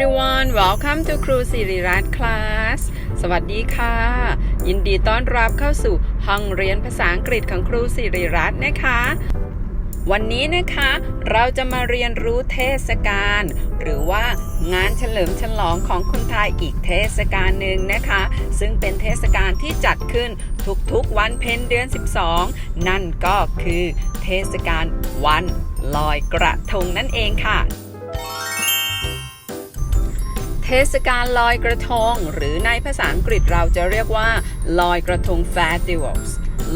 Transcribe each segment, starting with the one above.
everyone welcome to ครูสิริรัตน์ class สวัสดีค่ะ ยินดีต้อนรับเข้าสู่ห้องเรียนภาษาอังกฤษของครูสิริรัตน์นะคะ วันนี้นะคะเราจะมาเรียนรู้เทศกาลหรือว่างานเฉลิมฉลองของคนไทยอีกเทศกาลหนึ่งนะคะ ซึ่งเป็นเทศกาลที่จัดขึ้นทุกๆวันเพ็ญเดือน 12 นั่นก็คือเทศกาลวันลอยกระทงนั่นเองค่ะ เทศกาลลอยกระทง หรือในภาษาอังกฤษเราจะเรียกว่า ลอยกระทง festivals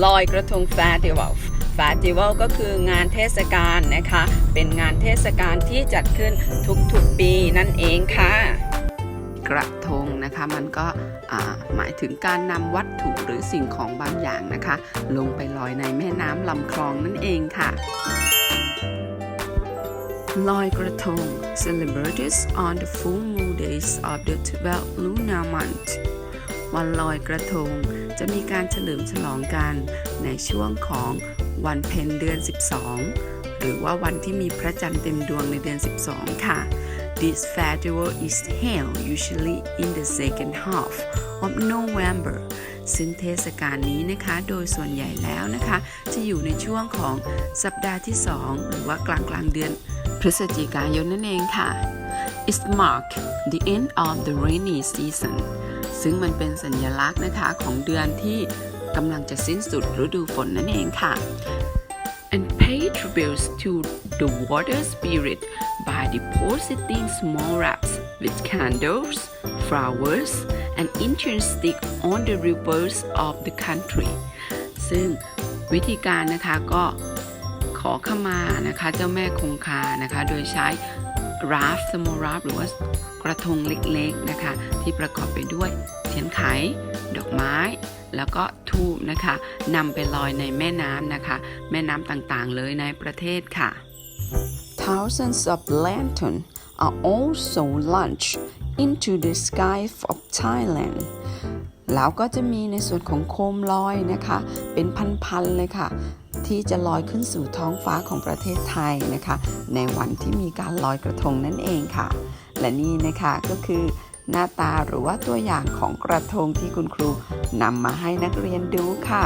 ลอยกระทง festival festival ก็คืองานเทศกาลนะคะ เป็นงานเทศกาลที่จัดขึ้นทุกๆปีนั่นเองค่ะ กระทงนะคะมันก็หมายถึงการนำวัตถุหรือสิ่งของบางอย่างนะคะ ลงไปลอยในแม่น้ำลำคลองนั่นเองค่ะ ลอยกระทง celebrated on the full moon days of the 12th lunar month วันลอยกระทงจะมีการเฉลิมฉลองกันในช่วงของวันเพ็ญเดือน 12 หรือว่าวันที่มีพระจันทร์เต็มดวงในเดือน 12 ค่ะ This festival is held usually in the second half of November ซึ่งเทศกาลนี้นะคะ โดยส่วนใหญ่แล้วนะคะ จะอยู่ในช่วงของสัปดาห์ที่ 2 หรือว่ากลางกลางเดือน พฤศจิกายนนั่นเองค่ะ It mark the end of the rainy season ซึ่งมันเป็นสัญลักษณ์นะคะของเดือนที่กำลังจะสิ้นสุดฤดูฝนนั่นเองค่ะ and pay tributes to the water spirit by depositing small wraps with candles, flowers, and incense stick on the rivers of the country ซึ่งวิธีการนะคะก็ ขอขมานะคะ เจ้าแม่คงคานะคะ โดยใช้ราฟสมอราฟหรือว่ากระทงเล็กๆนะคะ ที่ประกอบไปด้วยเทียนไข ดอกไม้ แล้วก็ทูบนะคะนำไปลอยในแม่น้ำนะคะ แม่น้ำต่างๆ เลยในประเทศค่ะ Thousands of lantern are also launched into the sky of Thailand แล้วก็จะมีในส่วนของโคมลอยนะคะ เป็นพันๆเลยค่ะ ที่จะลอยขึ้นสู่ท้องฟ้าของประเทศไทยนะคะ ในวันที่มีการลอยกระทงนั่นเองค่ะ และนี่นะคะก็คือหน้าตาหรือว่าตัวอย่างของกระทงที่คุณครูนำมาให้นักเรียนดูค่ะ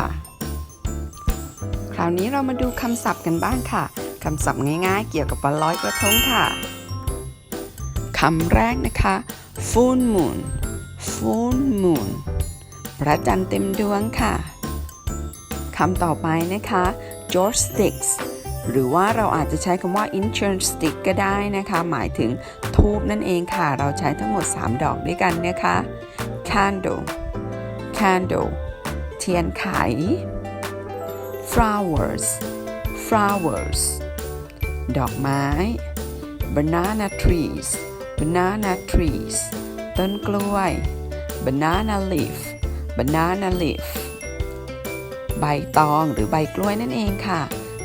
คราวนี้เรามาดูคำศัพท์กันบ้างค่ะคำศัพท์ง่ายๆ เกี่ยวกับวันลอยกระทงค่ะคำแรกนะคะ full moon full moon พระจันทร์เต็มดวงค่ะ คำต่อไปนะคะ George sticks หรือว่าเราอาจจะใช้คำว่า insurance stick ก็ได้นะคะ หมายถึงทูบนั่นเองค่ะ เราใช้ทั้งหมด 3 ดอกด้วยกันนะคะ candle candle เทียนไข flowers flowers ดอกไม้ banana trees banana trees ต้นกล้วย banana leaf banana leaf ใบตองหรือใบกล้วยนั่นเองค่ะ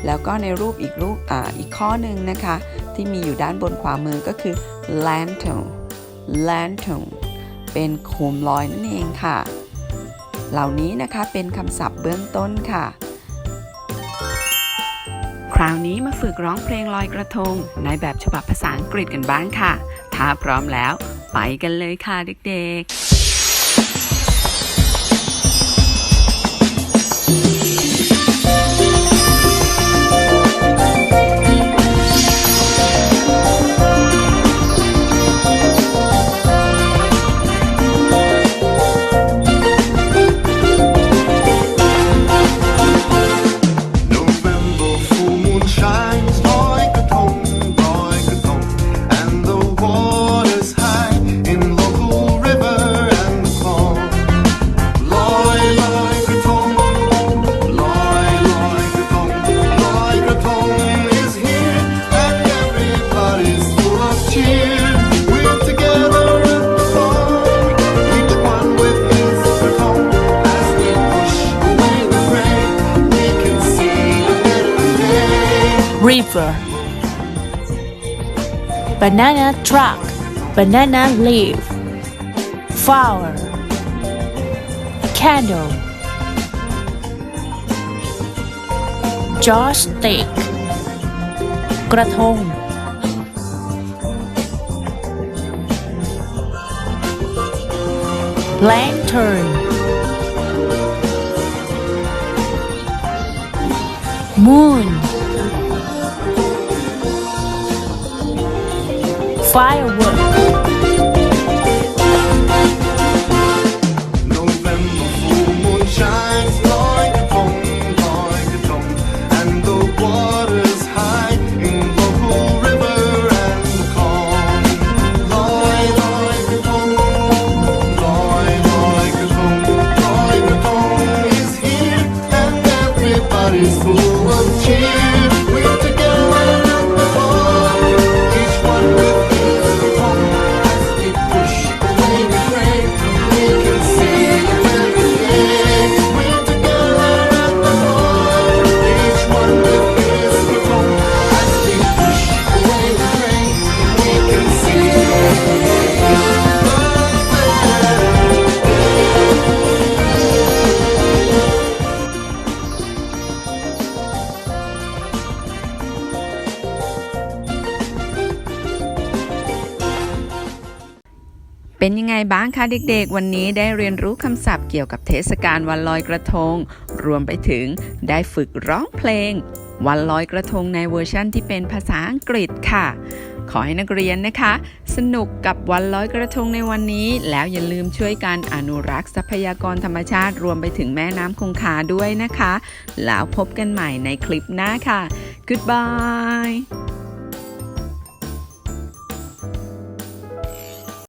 แล้วก็ในรูปอีกรูปออีกข้อหนึ่งนะคะ ที่มีอยู่ด้านบนขวามือก็คือ lantern lantern เป็นโคมลอยนั่นเองค่ะ เหล่านี้นะคะเป็นคำศัพท์เบื้องต้นค่ะ คราวนี้มาฝึกร้องเพลงลอยกระทง ในแบบฉบับภาษาอังกฤษกันบ้างค่ะ ถ้าพร้อมแล้ว ไปกันเลยค่ะเด็กๆ river banana truck banana leaf flower candle joystick กระทง lantern moon fireworks. เป็นยังไงบ้างคะเด็กๆ วันนี้ได้เรียนรู้คำศัพท์เกี่ยวกับเทศกาลวันลอยกระทง รวมไปถึงได้ฝึกร้องเพลง วันลอยกระทงในเวอร์ชั่นที่เป็นภาษาอังกฤษค่ะ ขอให้นักเรียนนะคะ สนุกกับวันลอยกระทงในวันนี้ แล้วอย่าลืมช่วยกันอนุรักษ์ทรัพยากรธรรมชาติรวมไปถึงแม่น้ำคงคาด้วยนะคะ แล้วพบกันใหม่ในคลิปหน้าค่ะ goodbye